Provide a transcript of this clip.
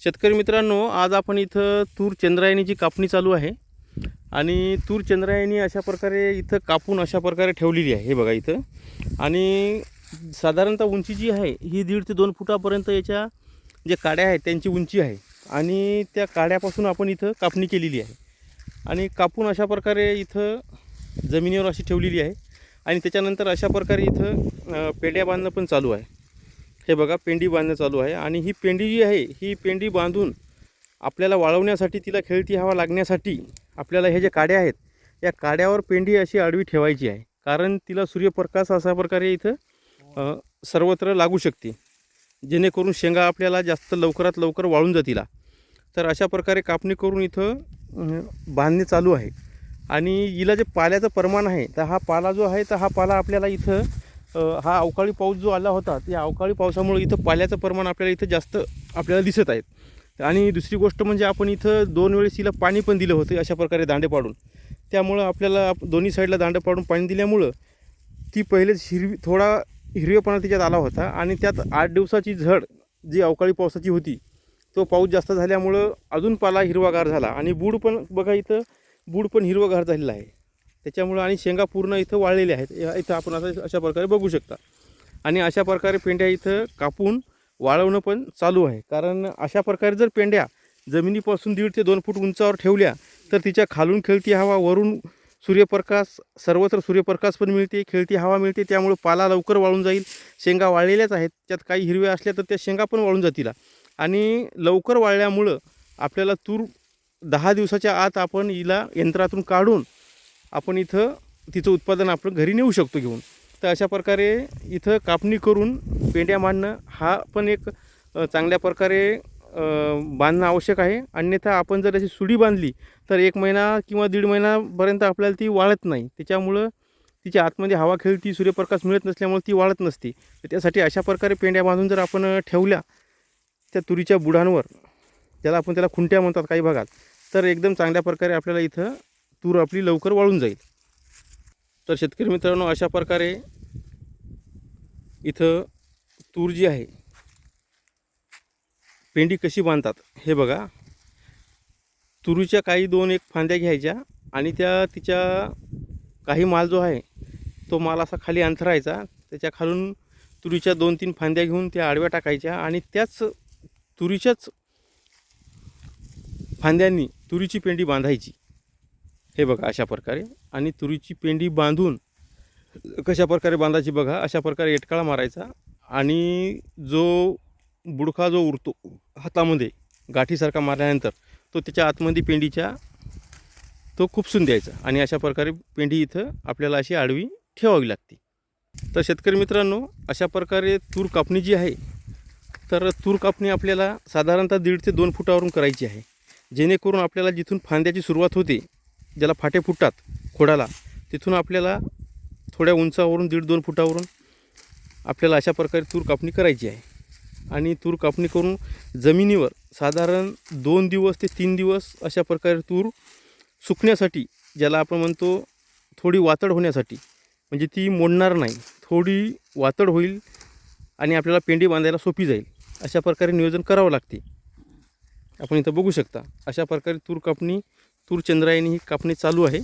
शेतकरी मित्रांनो आज आपण इथं तूर चंद्रायणीची कापणी चालू आहे आणि तूर चंद्रायणी अशा प्रकारे इथं कापून अशा प्रकारे ठेवलेली आहे हे बघा इथं. आणि साधारणतः उंची जी आहे ही दीड ते दोन फुटापर्यंत याच्या जे काड्या आहेत त्यांची उंची आहे. आणि त्या काड्यापासून आपण इथं कापणी केलेली आहे. आणि कापून अशा प्रकारे इथं जमिनीवर अशी ठेवलेली आहे. आणि त्याच्यानंतर अशा प्रकारे इथं पेड्या बांधणं पण चालू आहे. हे बघा पेंडी बांधणं चालू आहे आणि ही पेंडी जी आहे ही पेंडी बांधून आपल्याला वाळवण्यासाठी तिला खेळती हवा लागण्यासाठी आपल्याला हे जे काड्या आहेत या काड्यावर पेंडी अशी आडवी ठेवायची आहे. कारण तिला सूर्यप्रकाश अशा प्रकारे इथं सर्वत्र लागू शकते. जेणेकरून शेंगा आपल्याला जास्त लवकरात लवकर वाळून जातील. तर अशा प्रकारे कापणी करून इथं बांधणे चालू आहे. आणि हिला जे पाल्याचं प्रमाण आहे तर हा पाला जो आहे तर हा पाला आपल्याला इथं हा अवकाळी पाऊस जो आला होता त्या अवकाळी पावसामुळे इथं पाल्याचं प्रमाण आपल्याला इथं जास्त आपल्याला दिसत आहेत आणि दुसरी गोष्ट म्हणजे आपण इथं दोन वेळेस तिला पाणी पण दिलं होतं अशा प्रकारे दांडे पाडून. त्यामुळं आपल्याला दोन्ही साईडला दांडे पाडून पाणी दिल्यामुळं ती पहिलेच हिरवी थोडा हिरवेपणा तिच्यात आला होता. आणि त्यात आठ दिवसाची झड जी अवकाळी पावसाची होती तो पाऊस जास्त झाल्यामुळं अजून पाला हिरवागार झाला. आणि बूड पण बघा इथं बूड पण हिरवगार झालेला आहे. त्याच्यामुळं आणि शेंगा पूर्ण इथं वाळलेल्या आहेत. या- इथं आपण असं अशा प्रकारे बघू शकता. आणि अशा प्रकारे पेंड्या इथं कापून वाळवणं पण चालू आहे. कारण अशा प्रकारे जर पेंड्या जमिनीपासून दीड ते दोन फूट उंचावर ठेवल्या तर तिच्या खालून खेळती हवा वरून सूर्यप्रकाश सर्वत्र सूर्यप्रकाश पण मिळते खेळती हवा मिळते. त्यामुळे पाला लवकर वाळून जाईल. शेंगा वाळलेल्याच आहेत. त्यात काही हिरव्या असल्या तर त्या शेंगा पण वाळून जातील. आणि लवकर वाळल्यामुळं आपल्याला तूर दहा दिवसाच्या आत आपण हिला यंत्रातून काढून आपण इथं तिचं उत्पादन आपण घरी नेऊ शकतो घेऊन. तर अशा प्रकारे इथं कापणी करून पेंड्या मांडणं हा पण एक चांगल्या प्रकारे बांधणं आवश्यक आहे. अन्यथा आपण जर अशी सुडी बांधली तर एक महिना किंवा दीड महिनापर्यंत आपल्याला ती वाळत नाही. त्याच्यामुळं तिच्या आतमध्ये हवा खेळती सूर्यप्रकाश मिळत नसल्यामुळे ती वाळत नसते. तर त्यासाठी अशा प्रकारे पेंड्या बांधून जर आपण ठेवल्या त्या तुरीच्या बुडांवर ज्याला आपण त्याला खुंट्या म्हणतात काही भागात तर एकदम चांगल्या प्रकारे आपल्याला इथं तूर आपली लवकर वाळून जाईल. तर शेतकरी मित्रांनो अशा प्रकारे इथं तूर जी आहे पेंडी कशी बांधतात हे बघा. तुरीच्या काही दोन एक फांद्या घ्यायच्या आणि त्या तिच्या काही माल जो आहे तो माल असा खाली अंथरायचा त्याच्या खालून तुरीच्या दोन तीन फांद्या घेऊन त्या आडव्या टाकायच्या आणि त्याच तुरीच्याच फांद्यांनी तुरीची पेंडी बांधायची. हे बघा अशा प्रकारे. आणि तुरीची पेंडी बांधून कशा प्रकारे बांधायची बघा अशा प्रकारे एटकाळा मारायचा. आणि जो बुडखा जो उरतो हातामध्ये गाठीसारखा मारल्यानंतर तो त्याच्या आतमध्ये पेंडीच्या तो खुपसून द्यायचा. आणि अशा प्रकारे पेंडी इथं आपल्याला अशी आडवी ठेवावी लागते. तर शेतकरी मित्रांनो अशा प्रकारे तूर कापणी जी आहे तर तूर कापणी आपल्याला साधारणतः दीड ते दोन फुटावरून करायची आहे. जेणेकरून आपल्याला जिथून फांद्याची सुरुवात होते ज्याला फाटे फुटतात खोडाला तिथून आपल्याला थोड्या उंचावरून दीड दोन फुटावरून आपल्याला अशा प्रकारे तूर कापणी करायची आहे. आणि तूर कापणी करून जमिनीवर साधारण दोन दिवस ते तीन दिवस अशा प्रकारे तूर सुकण्यासाठी ज्याला आपण म्हणतो थोडी वातड होण्यासाठी म्हणजे ती मोडणार नाही थोडी वातड होईल आणि आपल्याला पेंडी बांधायला सोपी जाईल अशा प्रकारे नियोजन करावं लागते. आपण इथं बघू शकता अशा प्रकारे तूर कापणी तूर चंद्रायणी ही कापणी चालू आहे.